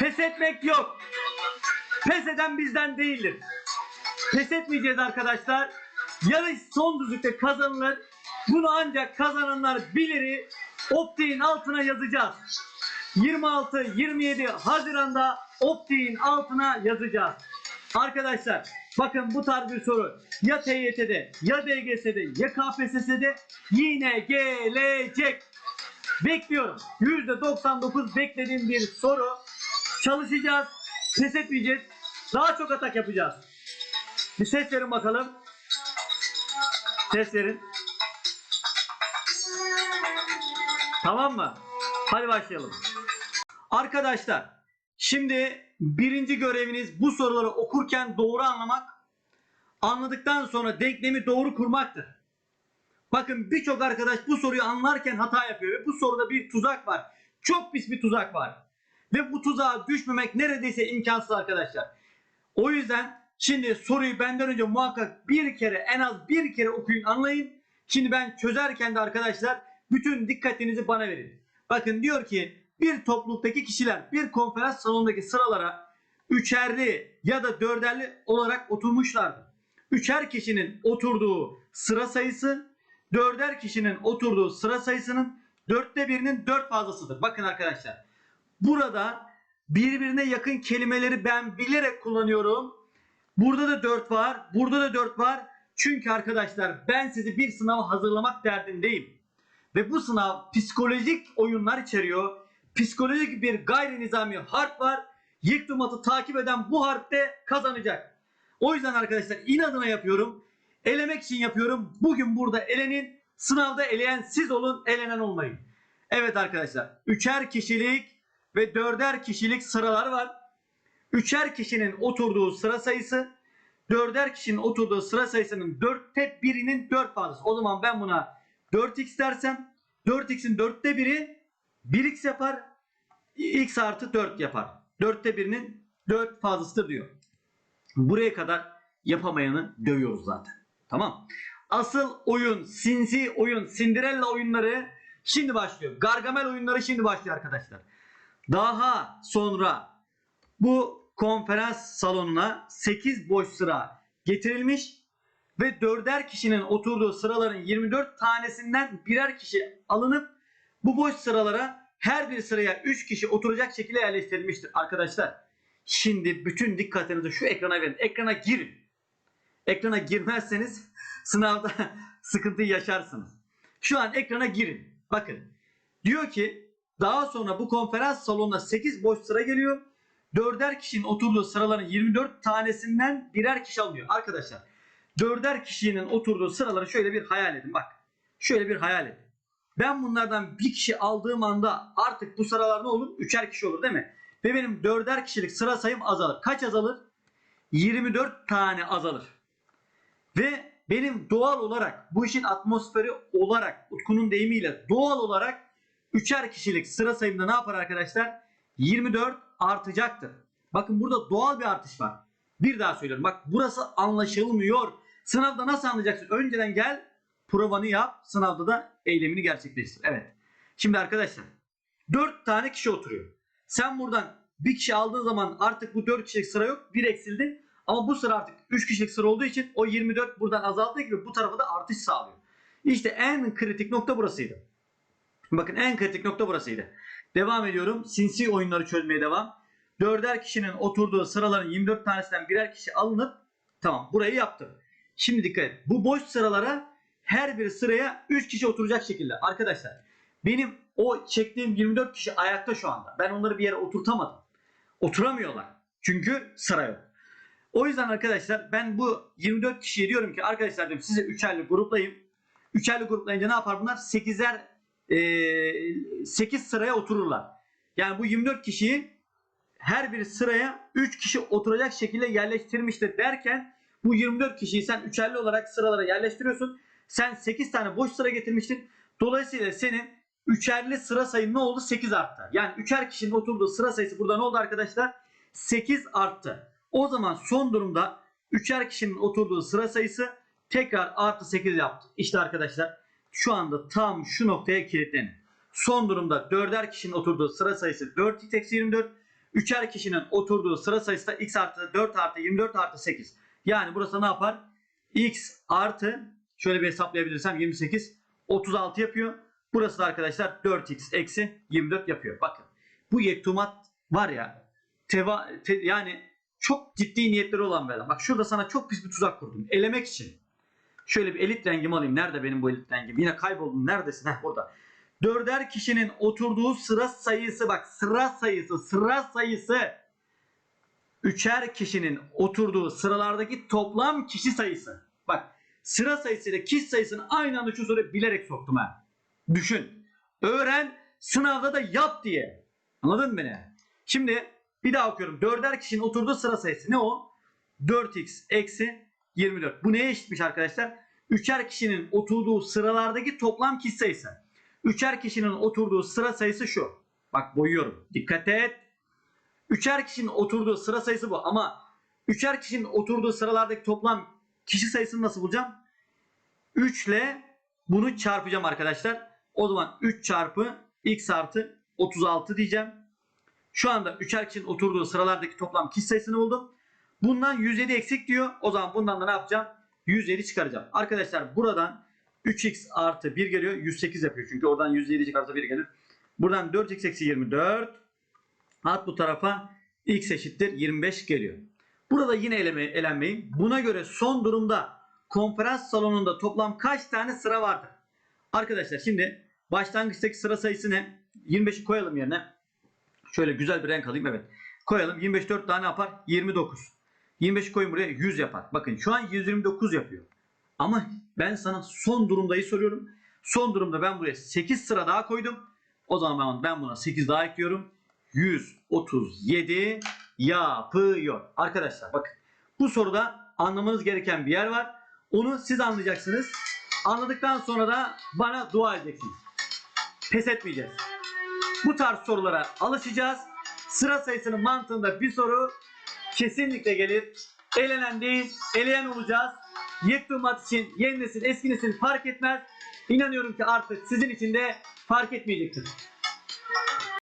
Pes etmek yok. Pes eden bizden değildir. Pes etmeyeceğiz arkadaşlar. Yarış son düzlükte kazanılır. Bunu ancak kazananlar biliri optiğin altına yazacağız. 26-27 Haziran'da optiğin altına yazacağız. Arkadaşlar bakın bu tarz bir soru ya TYT'de ya DGS'de ya KPSS'de yine gelecek. Bekliyorum. %99 beklediğim bir soru. Çalışacağız. Pes etmeyeceğiz. Daha çok atak yapacağız. Bir ses verin bakalım. Ses verin. Tamam mı? Hadi başlayalım. Arkadaşlar şimdi birinci göreviniz bu soruları okurken doğru anlamak. Anladıktan sonra denklemi doğru kurmaktır. Bakın birçok arkadaş bu soruyu anlarken hata yapıyor ve bu soruda bir tuzak var. Çok pis bir tuzak var. Ve bu tuzağa düşmemek neredeyse imkansız arkadaşlar. O yüzden şimdi soruyu benden önce muhakkak bir kere en az bir kere okuyun anlayın. Şimdi ben çözerken de arkadaşlar bütün dikkatinizi bana verin. Bakın diyor ki bir topluluktaki kişiler bir konferans salonundaki sıralara üçerli ya da dörderli olarak oturmuşlardı. Üçer kişinin oturduğu sıra sayısı dörder kişinin oturduğu sıra sayısının dörtte birinin dört fazlasıdır. Bakın arkadaşlar burada birbirine yakın kelimeleri ben bilerek kullanıyorum. Burada da 4 var. Burada da 4 var. Çünkü arkadaşlar ben sizi bir sınava hazırlamak derdindeyim. Ve bu sınav psikolojik oyunlar içeriyor. Psikolojik bir gayri nizami harp var. Yıktumatı takip eden bu harpte kazanacak. O yüzden arkadaşlar inadına yapıyorum. Elemek için yapıyorum. Bugün burada elenin. Sınavda eleyen siz olun, elenen olmayın. Evet arkadaşlar. Üçer kişilik ve dörder kişilik sıralar var. Üçer kişinin oturduğu sıra sayısı dörder kişinin oturduğu sıra sayısının dörtte birinin dört fazlası. O zaman ben buna 4x dersem 4x'in dörtte biri 1x yapar. x artı 4 yapar. Dörtte birinin 4 fazlasıdır diyor. Buraya kadar yapamayanı dövüyoruz zaten. Tamam. Asıl oyun, sinsi oyun, Cinderella oyunları şimdi başlıyor. Gargamel oyunları şimdi başlıyor arkadaşlar. Daha sonra bu konferans salonuna 8 boş sıra getirilmiş ve dörder kişinin oturduğu sıraların 24 tanesinden birer kişi alınıp bu boş sıralara her bir sıraya 3 kişi oturacak şekilde yerleştirilmiştir arkadaşlar. Şimdi bütün dikkatinizi şu ekrana verin. Ekrana girin. Ekrana girmezseniz sınavda sıkıntı yaşarsınız. Şu an ekrana girin. Bakın. Diyor ki daha sonra bu konferans salonuna 8 boş sıra geliyor. Dörder kişinin oturduğu sıraların 24 tanesinden birer kişi alınıyor. Arkadaşlar dörder kişinin oturduğu sıraları şöyle bir hayal edin. Bak şöyle bir hayal edin. Ben bunlardan bir kişi aldığım anda artık bu sıralar ne olur? Üçer kişi olur değil mi? Ve benim dörder kişilik sıra sayım azalır. Kaç azalır? 24 tane azalır. Ve benim doğal olarak bu işin atmosferi olarak Utku'nun deyimiyle doğal olarak üçer kişilik sıra sayımda ne yapar arkadaşlar? 24 artacaktır. Bakın burada doğal bir artış var. Bir daha söylüyorum. Bak burası anlaşılmıyor. Sınavda nasıl anlayacaksın? Önceden gel provanı yap. Sınavda da eylemini gerçekleştir. Evet. Şimdi arkadaşlar 4 tane kişi oturuyor. Sen buradan bir kişi aldığın zaman artık bu 4 kişilik sıra yok. 1 eksildi. Ama bu sıra artık 3 kişilik sıra olduğu için o 24 buradan azaldığı gibi bu tarafa da artış sağlıyor. İşte en kritik nokta burasıydı. Bakın en kritik nokta burasıydı. Devam ediyorum. Sinsi oyunları çözmeye devam. Dörder kişinin oturduğu sıraların 24 tanesinden birer kişi alınıp tamam burayı yaptım. Şimdi dikkat et. Bu boş sıralara her bir sıraya 3 kişi oturacak şekilde. Arkadaşlar benim o çektiğim 24 kişi ayakta şu anda. Ben onları bir yere oturtamadım. Oturamıyorlar. Çünkü sıra yok. O yüzden arkadaşlar ben bu 24 kişiye diyorum ki arkadaşlar diyorum size üçerli gruplayayım. Üçerli gruplayınca ne yapar bunlar? 8'er e, 8 sıraya otururlar. Yani bu 24 kişiyi her bir sıraya 3 kişi oturacak şekilde yerleştirmiştir derken bu 24 kişiyi sen üçerli olarak sıralara yerleştiriyorsun. Sen 8 tane boş sıra getirmiştin. Dolayısıyla senin üçerli sıra sayın ne oldu? 8 arttı. Yani üçer kişinin oturduğu sıra sayısı burada ne oldu arkadaşlar? 8 arttı. O zaman son durumda üçer kişinin oturduğu sıra sayısı tekrar artı 8 yaptı. İşte arkadaşlar şu anda tam şu noktaya kilitlenin. Son durumda dörder kişinin oturduğu sıra sayısı 4x eksi 24. Üçer kişinin oturduğu sıra sayısı da x artı 4 artı 24 artı 8. Yani burası ne yapar? x artı şöyle bir hesaplayabilirsem 28 36 yapıyor. Burası da arkadaşlar 4x eksi 24 yapıyor. Bakın bu yektumat var ya teva, te- yani çok ciddi niyetleri olan bir adam. Bak şurada sana çok pis bir tuzak kurdum. Elemek için. Şöyle bir elit rengimi alayım. Nerede benim bu elit rengim? Yine kayboldum. Neredesin? Heh burada. Dörder kişinin oturduğu sıra sayısı bak sıra sayısı sıra sayısı üçer kişinin oturduğu sıralardaki toplam kişi sayısı. Bak sıra sayısı ile kişi sayısını aynı anda şu soruyu bilerek soktum ha. Düşün. Öğren sınavda da yap diye. Anladın mı beni? Şimdi bir daha okuyorum. Dörder kişinin oturduğu sıra sayısı ne o? 4x eksi 24. Bu neye eşitmiş arkadaşlar? Üçer kişinin oturduğu sıralardaki toplam kişi sayısı. Üçer kişinin oturduğu sıra sayısı şu. Bak boyuyorum. Dikkat et. Üçer kişinin oturduğu sıra sayısı bu ama üçer kişinin oturduğu sıralardaki toplam kişi sayısını nasıl bulacağım? 3 ile bunu çarpacağım arkadaşlar. O zaman 3 çarpı x artı 36 diyeceğim. Şu anda üçer kişinin oturduğu sıralardaki toplam kişi sayısını buldum. Bundan 107 eksik diyor. O zaman bundan da ne yapacağım? 107 çıkaracağım. Arkadaşlar buradan 3x artı 1 geliyor. 108 yapıyor. Çünkü oradan 107 çıkarsa 1 gelir. Buradan 4x eksi 24. At bu tarafa x eşittir 25 geliyor. Burada yine eleme, elenmeyin. Buna göre son durumda konferans salonunda toplam kaç tane sıra vardır? Arkadaşlar şimdi başlangıçtaki sıra sayısı ne? 25'i koyalım yerine. Şöyle güzel bir renk alayım evet. Koyalım 25 4 tane yapar 29. 25 koyun buraya 100 yapar. Bakın şu an 129 yapıyor. Ama ben sana son durumdayı soruyorum. Son durumda ben buraya 8 sıra daha koydum. O zaman ben buna 8 daha ekliyorum. 137 yapıyor. Arkadaşlar bakın bu soruda anlamanız gereken bir yer var. Onu siz anlayacaksınız. Anladıktan sonra da bana dua edeceksiniz. Pes etmeyeceğiz. Bu tarz sorulara alışacağız. Sıra sayısının mantığında bir soru kesinlikle gelir. Elenen değil, eleyen olacağız. Yektumat için yeni nesil, eski nesil fark etmez. İnanıyorum ki artık sizin için de fark etmeyecektir.